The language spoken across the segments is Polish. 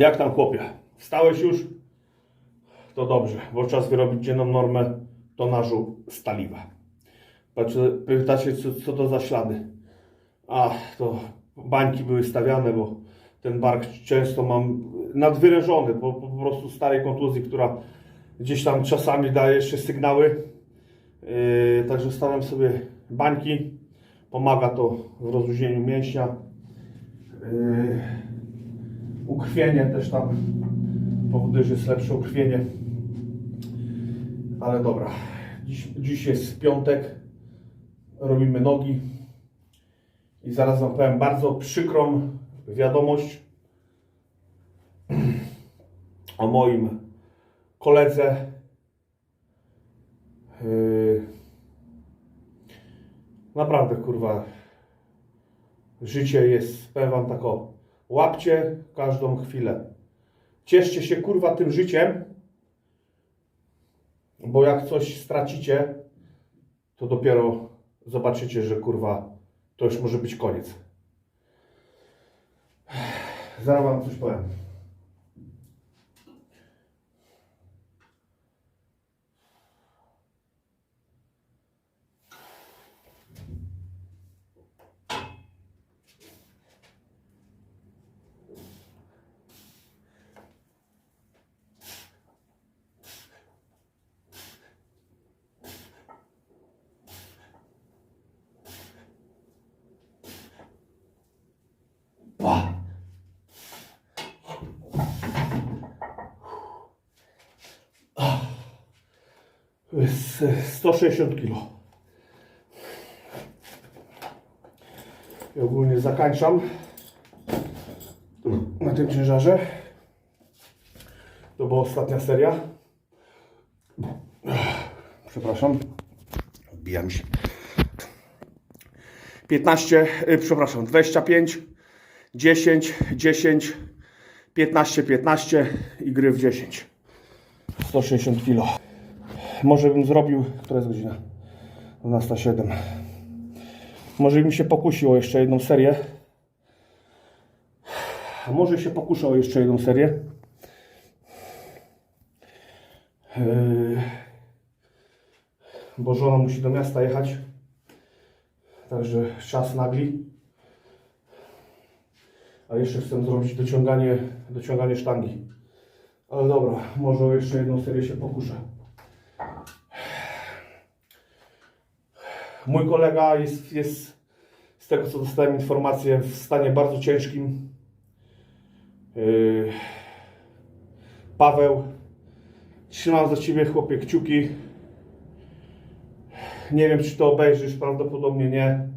Jak tam chłopie? Wstałeś już? To dobrze, bo czas wyrobić dzienną normę tonażu staliwa. Pytacie, co, co to za ślady? A, to bańki były stawiane, bo ten bark często mam nadwyrężony, po, po prostu starej kontuzji, która gdzieś tam czasami daje jeszcze sygnały. Yy, także stawiam sobie bańki. Pomaga to w rozluźnieniu mięśnia. Yy, ukrwienie też tam powoduje, że jest lepsze ukrwienie. Ale dobra, dziś, dziś jest piątek, robimy nogi i zaraz Wam powiem bardzo przykrą wiadomość o moim koledze. Yy, naprawdę kurwa, życie jest, powiem Wam tak o, łapcie każdą chwilę. Cieszcie się kurwa tym życiem, bo jak coś stracicie, to dopiero zobaczycie, że kurwa to już może być koniec. Zaraz wam coś powiem. 160 kg. I ogólnie zakańczam na tym ciężarze. To była ostatnia seria. Przepraszam. Odbijam się. 15, y, przepraszam, 25, 10, 10, 15, 15 i gry w 10. 160 kg. Może bym zrobił, która jest godzina? 12.07. Może bym się pokusił o jeszcze jedną serię. A może się pokuszę o jeszcze jedną serię. Yy, bo żona musi do miasta jechać. Także czas nagli. A jeszcze chcę zrobić dociąganie, dociąganie sztangi. Ale dobra, może jeszcze jedną serię się pokuszę. Mój kolega jest, jest z tego co dostałem informację w stanie bardzo ciężkim. Yy, Paweł, trzymam za Ciebie chłopie kciuki. Nie wiem czy to obejrzysz, prawdopodobnie nie.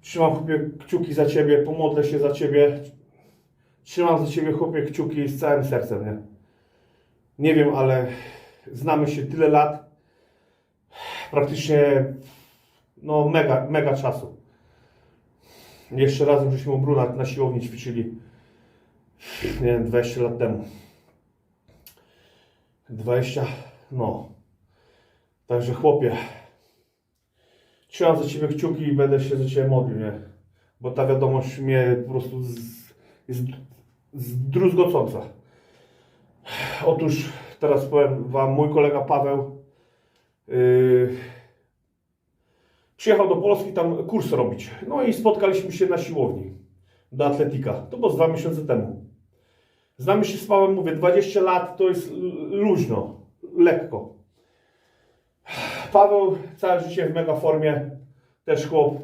Trzymam chłopie kciuki za Ciebie, pomodlę się za Ciebie. Trzymam za Ciebie chłopie kciuki z całym sercem, nie? Nie wiem, ale znamy się tyle lat. Praktycznie no mega, mega czasu. Jeszcze razem żeśmy u Bruna na siłowni ćwiczyli. Nie wiem, 20 lat temu. 20, no. Także chłopie, trzymam za Ciebie kciuki i będę się za Ciebie modlił, nie? Bo ta wiadomość mnie po prostu z, jest zdruzgocąca. Otóż teraz powiem Wam, mój kolega Paweł yy, przyjechał do Polski tam kurs robić. No i spotkaliśmy się na siłowni do atletika. To było z dwa miesiące temu. Znamy się z Pawłem, mówię, 20 lat to jest luźno, lekko. Paweł całe życie w mega formie, też chłop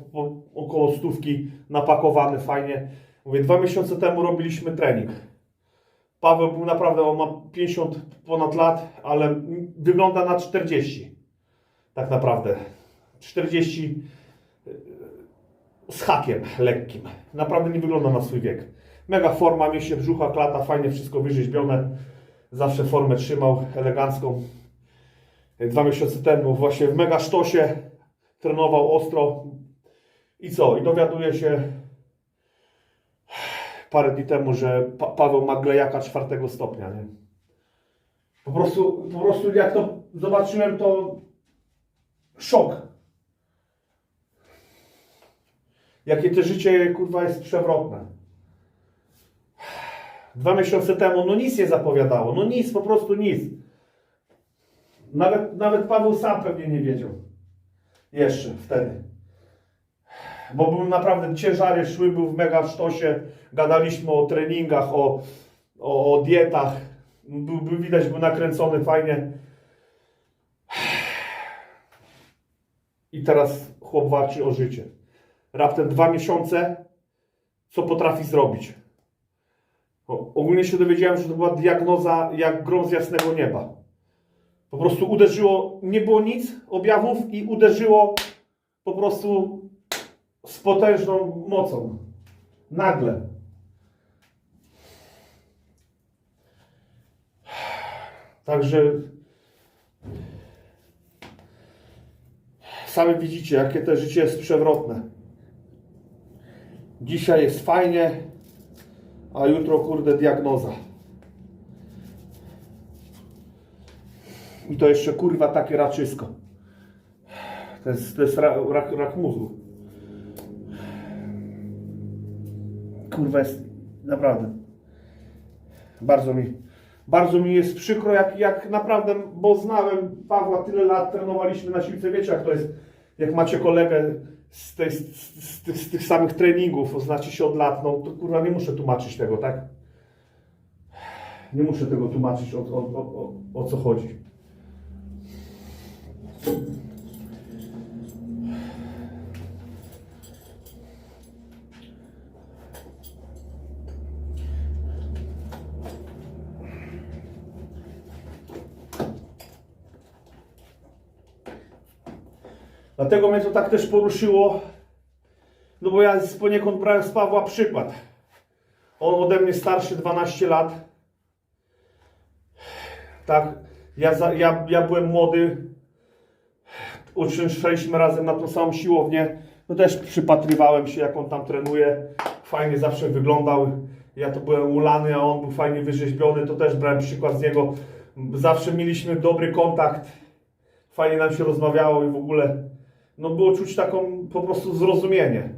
około stówki, napakowany fajnie. Mówię, dwa miesiące temu robiliśmy trening. Paweł był naprawdę, on ma 50 ponad lat, ale wygląda na 40. Tak naprawdę. 40 y, z hakiem lekkim. Naprawdę nie wygląda na swój wiek. Mega forma, mięśnie brzucha, klata, fajnie wszystko wyrzeźbione. Zawsze formę trzymał, elegancką. Dwa miesiące temu właśnie w mega sztosie trenował ostro. I co? I dowiaduje się parę dni temu, że pa Paweł ma glejaka czwartego stopnia, nie? Po prostu, po prostu jak to zobaczyłem, to szok. Jakie to życie, kurwa, jest przewrotne. Dwa miesiące temu, no nic nie zapowiadało, no nic, po prostu nic. Nawet, nawet Paweł sam pewnie nie wiedział. Jeszcze wtedy. Bo był naprawdę, ciężary szły, był w mega sztosie, gadaliśmy o treningach, o, o, o dietach. Był, był widać, był nakręcony fajnie. I teraz chłop walczy o życie. Raptem dwa miesiące, co potrafi zrobić. O, ogólnie się dowiedziałem, że to była diagnoza jak grom z jasnego nieba. Po prostu uderzyło, nie było nic, objawów i uderzyło po prostu z potężną mocą. Nagle. Także sami widzicie, jakie to życie jest przewrotne. Dzisiaj jest fajnie, a jutro kurde diagnoza. I to jeszcze kurwa takie raczysko. To jest, to jest ra, rak, rak mózgu. Kurwa jest naprawdę. Bardzo mi, bardzo mi jest przykro, jak, jak naprawdę, bo znałem Pawła tyle lat, trenowaliśmy na siłce, wiecie jak to jest, jak macie kolegę z, tej, z, z, tych, z tych samych treningów, znacie się od lat, no to kurwa nie muszę tłumaczyć tego, tak? Nie muszę tego tłumaczyć, o, o, o, o co chodzi. Dlatego mnie to tak też poruszyło, no bo ja poniekąd brałem z Pawła przykład. On ode mnie starszy 12 lat. Tak, ja, ja, ja byłem młody, uczęszczaliśmy razem na tą samą siłownię. No też przypatrywałem się, jak on tam trenuje. Fajnie zawsze wyglądał. Ja to byłem ulany, a on był fajnie wyrzeźbiony. To też brałem przykład z niego. Zawsze mieliśmy dobry kontakt. Fajnie nam się rozmawiało i w ogóle no było czuć taką po prostu zrozumienie.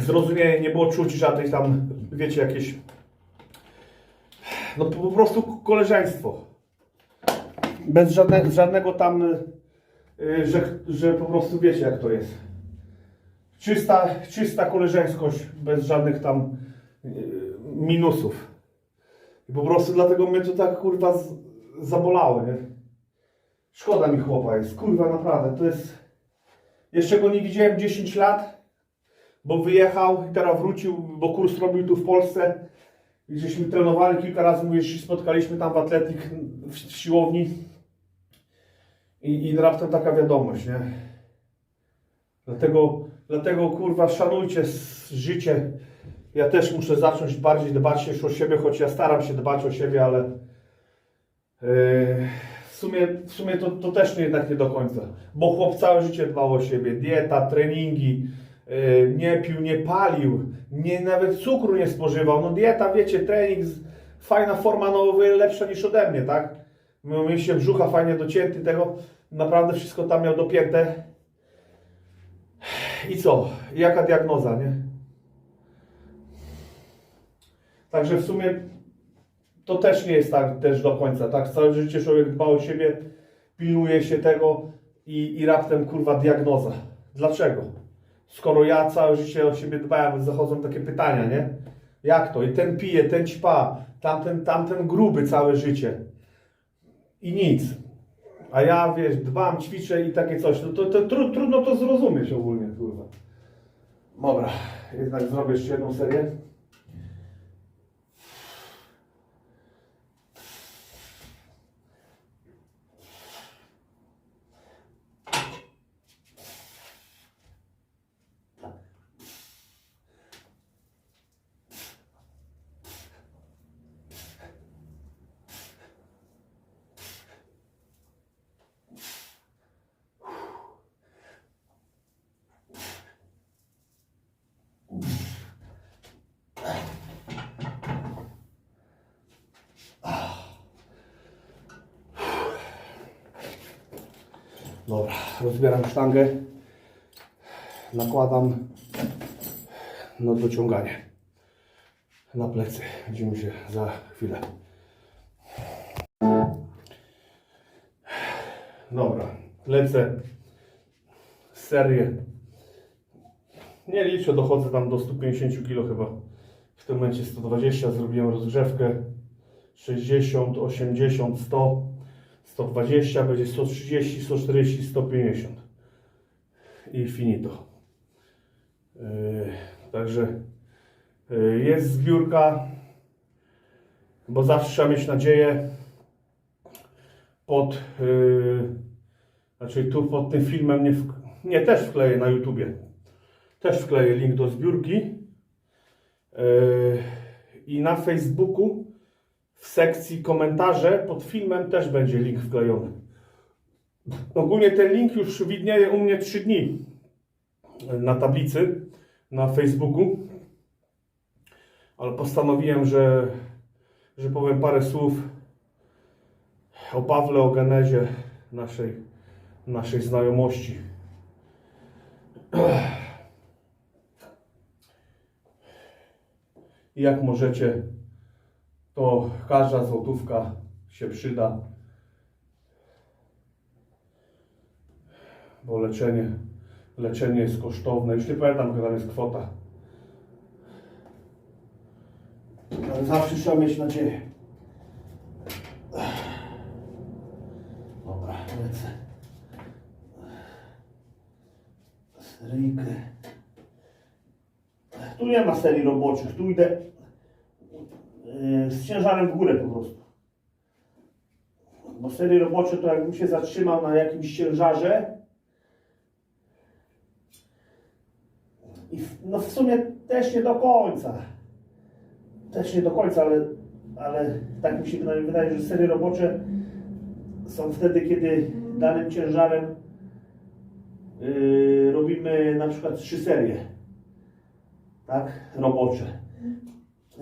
Zrozumienie, nie było czuć żadnej tam, wiecie, jakieś no po, prostu koleżeństwo. Bez żadne, żadnego tam, y, że, że po prostu wiecie jak to jest. Czysta, czysta koleżeńskość, bez żadnych tam y, minusów. I po prostu dlatego mnie to tak kurwa z, zabolało, nie? Szkoda mi chłopa jest, kurwa naprawdę, to jest... Jeszcze go nie widziałem 10 lat, bo wyjechał i teraz wrócił, bo kurs robił tu w Polsce. I żeśmy trenowali kilka razy, mówię, się spotkaliśmy tam w atletik, w, w siłowni. I, I raptem taka wiadomość, nie? Dlatego, dlatego kurwa szanujcie życie. Ja też muszę zacząć bardziej dbać też o siebie, choć ja staram się dbać o siebie, ale yy, sumie, w sumie to, to też nie, jednak nie do końca. Bo chłop całe życie dbał o siebie. Dieta, treningi, yy, nie pił, nie palił, nie, nawet cukru nie spożywał. No dieta, wiecie, trening, fajna forma, no lepsza niż ode mnie, tak? Miał mięśnie brzucha fajnie docięty, tego naprawdę wszystko tam miał dopięte. I co? Jaka diagnoza, nie? Także w sumie to też nie jest tak też do końca, tak? Całe życie człowiek dba o siebie, pilnuje się tego i, i raptem kurwa diagnoza. Dlaczego? Skoro ja całe życie o siebie dbałem, zachodzą takie pytania, nie? Jak to? I ten pije, ten ćpa, tamten, tamten gruby całe życie. I nic. A ja, wiesz, dbam, ćwiczę i takie coś. No to, to, tru, trudno to zrozumieć ogólnie, kurwa. Dobra, jednak zrobię jeszcze jedną serię. Dobra, rozbieram sztangę. Nakładam na dociąganie. Na plecy. Widzimy się za chwilę. Dobra, lecę serię. Nie liczę, dochodzę tam do 150 kg chyba. W tym momencie 120, zrobiłem rozgrzewkę 60, 80, 100, 120, będzie 130, 140, 150 i finito. Yy, także yy, jest zbiórka, bo zawsze trzeba mieć nadzieję pod, yy, znaczy tu pod tym filmem, nie, nie też wkleję na YouTubie, też wkleję link do zbiórki. I na Facebooku w sekcji komentarze pod filmem też będzie link wklejony. Ogólnie ten link już widnieje u mnie 3 dni na tablicy na Facebooku, ale postanowiłem, że, że powiem parę słów o Pawle, o genezie naszej, naszej znajomości. Jak możecie, to każda złotówka się przyda, bo leczenie, leczenie jest kosztowne. Już nie pamiętam, jaka tam jest kwota. Ale zawsze trzeba mieć nadzieję. Dobra, lecę. Seryjkę. Tu nie ma serii roboczych, tu idę z ciężarem w górę po prostu. Bo serie robocze to jakbym się zatrzymał na jakimś ciężarze i w, no w sumie też nie do końca. Też nie do końca, ale, ale tak mi się wydaje, że serie robocze są wtedy, kiedy danym ciężarem yy, robimy na przykład trzy serie. Tak? Robocze.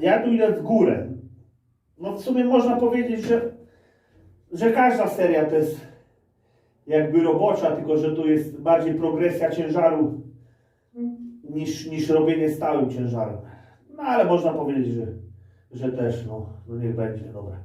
Ja tu idę w górę. No w sumie można powiedzieć, że, że każda seria to jest jakby robocza, tylko że tu jest bardziej progresja ciężaru niż, niż robienie stałym ciężarem. No ale można powiedzieć, że, że też, no, no niech będzie, dobra.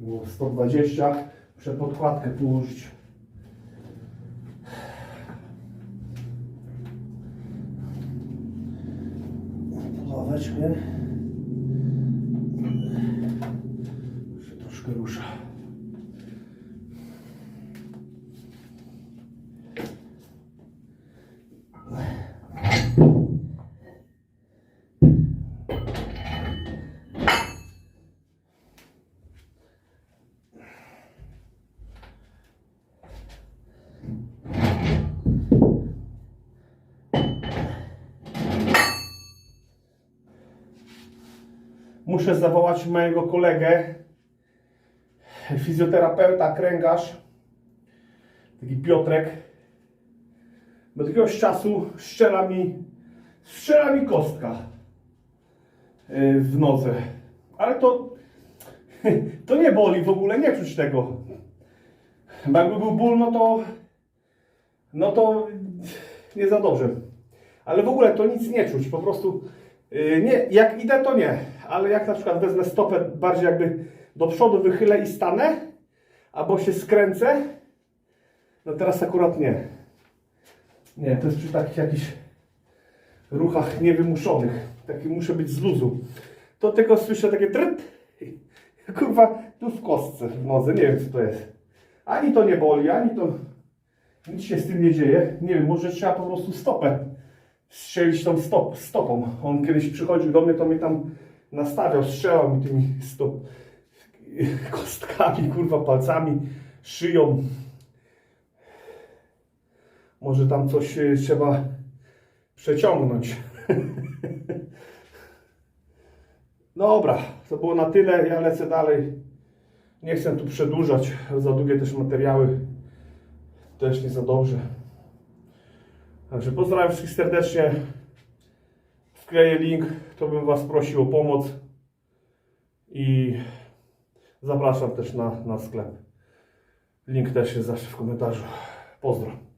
Było 120, muszę podkładkę położyć. Muszę zawołać mojego kolegę, fizjoterapeuta, kręgarz, taki Piotrek. Od jakiegoś czasu strzela mi, strzela mi kostka yy, w nodze. Ale to, to nie boli w ogóle, nie czuć tego. Bo jakby był ból, no to, no to nie za dobrze. Ale w ogóle to nic nie czuć, po prostu yy, nie, jak idę to nie, ale jak na przykład wezmę stopę bardziej jakby do przodu wychylę i stanę, albo się skręcę, no teraz akurat nie. Nie, to jest przy takich jakichś ruchach niewymuszonych. Taki muszę być z luzu. To tylko słyszę takie tryt. Kurwa, tu w kostce w nodze, nie wiem co to jest. Ani to nie boli, ani to nic się z tym nie dzieje. Nie wiem, może trzeba po prostu stopę strzelić tą stop, stopą. On kiedyś przychodził do mnie, to mnie tam nastawiał, strzelał mi tymi stop, kostkami, kurwa, palcami, szyją. Może tam coś y, trzeba przeciągnąć. Dobra, to było na tyle. Ja lecę dalej. Nie chcę tu przedłużać. Za długie też materiały. Też nie za dobrze. Także pozdrawiam wszystkich serdecznie. wkleję link, to bym Was prosił o pomoc i zapraszam też na, na sklep. Link też jest zawsze w komentarzu. Pozdro.